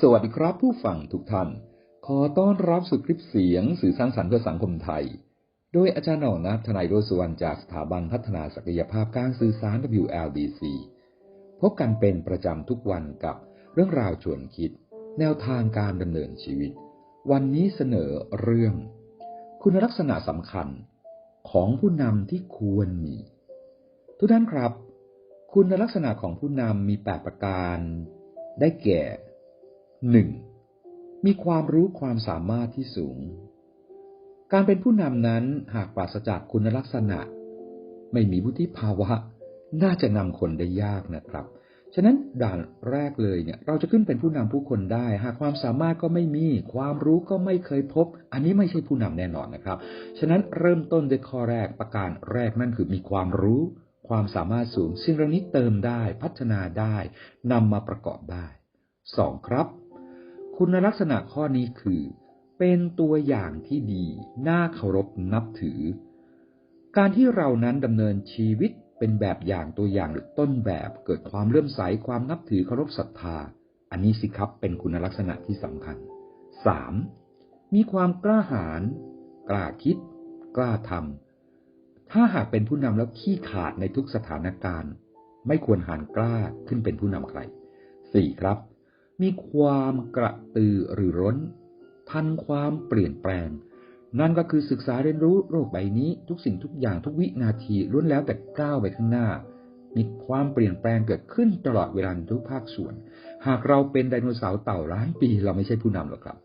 สวัสดีครับผู้ฟังทุกท่าน ขอต้อนรับสู่คลิปเสียงสื่อสร้างสรรค์เพื่อสังคมไทย โดยอาจารย์หน่องนัททนายโรสวรรณจากสถาบันพัฒนาศักยภาพการสื่อสาร WLDC พบกันเป็นประจำทุกวันกับเรื่องราวชวนคิด แนวทางการดำเนินชีวิต วันนี้เสนอเรื่อง คุณลักษณะสำคัญของผู้นำที่ควรมี ทุกท่านครับ คุณลักษณะของผู้นำมีแปดประการ ได้แก่ 1. มีความรู้ความสามารถที่สูง การเป็นผู้นำนั้นหากปราศจากคุณลักษณะ ไม่มีวุฒิภาวะ น่าจะนำคนได้ยากนะครับ ฉะนั้นด่านแรกเลยเนี่ย เราจะขึ้นเป็นผู้นำผู้คนได้ หากความสามารถก็ไม่มี ความรู้ก็ไม่เคยพบ อันนี้ไม่ใช่ผู้นำแน่นอนนะครับ ฉะนั้นเริ่มต้นด้วยข้อแรกประการแรกนั่นคือมีความรู้ ความสามารถสูงสิ่งเหล่านี้เติมได้ พัฒนาได้นำมาประกอบได้สองครับ คุณลักษณะข้อนี้คือ เป็นตัวอย่างที่ดี น่าเคารพนับถือ การที่เรานั้นดำเนินชีวิตเป็นแบบอย่างตัวอย่างหรือต้นแบบเกิดความเลื่อมใสความนับถือเคารพศรัทธา อันนี้สิครับเป็นคุณลักษณะที่สำคัญ 3. มีความกล้าหาญกล้าคิด กล้าทำถ้าหากเป็นผู้นำแล้วขี้ขาดในทุกสถานการณ์ ไม่ควรหานกล้าขึ้นเป็นผู้นำใคร 4. ครับ มีความกระตือรือร้น ทันความเปลี่ยนแปลง นั่นก็คือศึกษาเรียนรู้โลกใบนี้ทุกสิ่งทุกอย่างทุกวินาทีล้วนแล้วแต่ก้าวไปข้างหน้า มีความเปลี่ยนแปลงเกิดขึ้นตลอดเวลาทุกภาคส่วน หากเราเป็นไดโนเสาร์เต่าล้านปีเราไม่ใช่ผู้นำหรอกครับ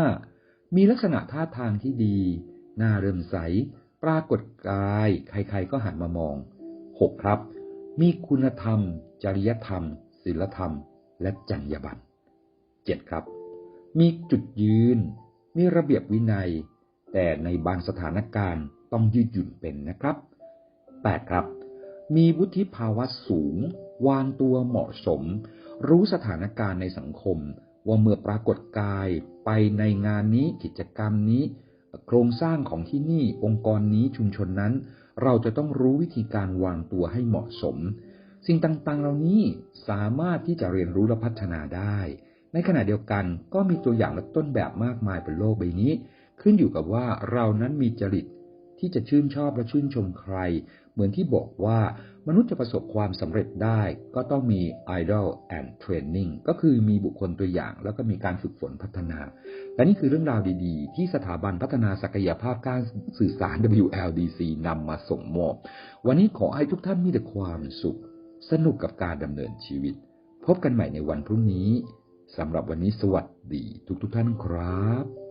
5. มีลักษณะท่าทางที่ดี หน่าเริ่มใส ปรากฏกาย ใครๆก็หันมามอง 6. ครับ มีคุณธรรม จริยธรรม ศีลธรรม และจรรยาบรรณ 7. ครับ มีจุดยืน มีระเบียบวินัย แต่ในบางสถานการณ์ต้องยืดหยุ่นเป็นนะครับ 8. ครับ มีวุฒิภาวะสูง วางตัวเหมาะสม รู้สถานการณ์ในสังคม ว่าเมื่อปรากฏกายไปในงานนี้กิจกรรมนี้ โครงสร้างของที่นี่องค์กรนี้ชุมชนนั้น เราจะต้องรู้วิธีการวางตัวให้เหมาะสม สิ่งต่างๆ เหล่านี้สามารถที่จะเรียนรู้และพัฒนาได้ ในขณะเดียวกันก็มีตัวอย่างและต้นแบบมากมายบนโลกใบนี้ ขึ้นอยู่กับว่าเรานั้นมีจริตที่จะชื่นชอบและชื่นชมใคร เหมือนที่บอกว่ามนุษย์จะประสบความสำเร็จได้ก็ต้องมี idol and training ก็คือมีบุคคลตัวอย่างแล้วก็มีการฝึกฝนพัฒนา และนี่คือเรื่องราวดีๆ ที่สถาบันพัฒนาศักยภาพการสื่อสาร WLDC นำมาส่งมอบ วันนี้ขอให้ทุกท่านมีแต่ความสุข สนุกกับการดำเนินชีวิต พบกันใหม่ในวันพรุ่งนี้สำหรับวันนี้สวัสดีทุกทุกท่านครับ